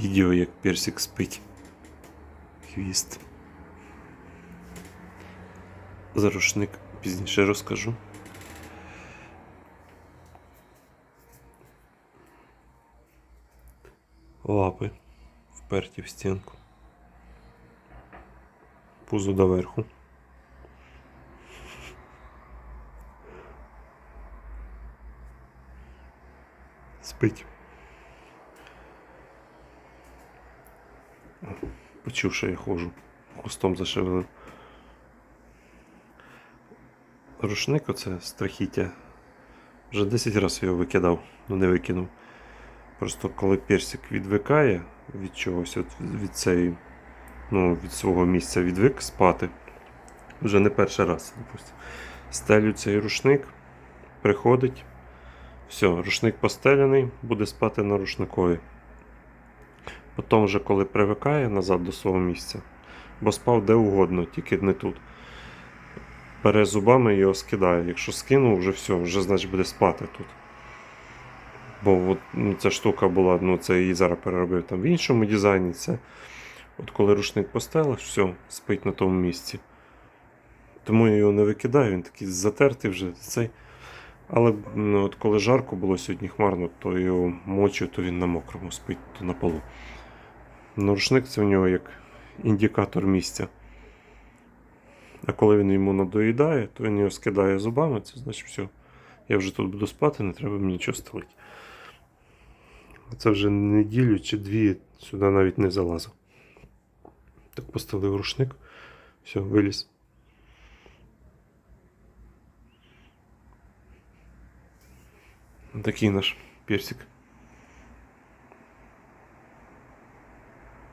Відео, як персик спить. Хвіст. За рушник пізніше розкажу. Лапи вперті в стінку. Пузо доверху. Спить. Почув, що я ходжу. Хвостом зашевелив. Рушник оце страхіття. Вже 10 разів його викидав, але не викинув. Просто коли персик відвикає від чогось, от від цієї, ну, від свого місця відвик спати. Вже не перший раз, допустим. Стелю цей рушник, приходить. Все, рушник постеляний, буде спати на рушникові. Потім, вже коли привикає назад до свого місця, бо спав де угодно, тільки не тут. Бере зубами його скидає. Якщо скинув, вже все, вже значить буде спати тут. Бо от, ну, ця штука була, ну це її зараз переробив там в іншому дизайні. Це, от коли рушник постелиш, все, спить на тому місці. Тому я його не викидаю, він такий затертий вже цей. Але ну, от коли жарко було сьогодні хмарно, то його мочу, то він на мокрому спить, то на полу. Ну, рушник це в нього як індикатор місця. А коли він йому надоїдає, то він його скидає зубами, це значить все. Я вже тут буду спати, не треба мені нічого стелити. Це вже неділю чи дві сюди навіть не залазив. Так поставив рушник, все, виліз. Такий наш персик.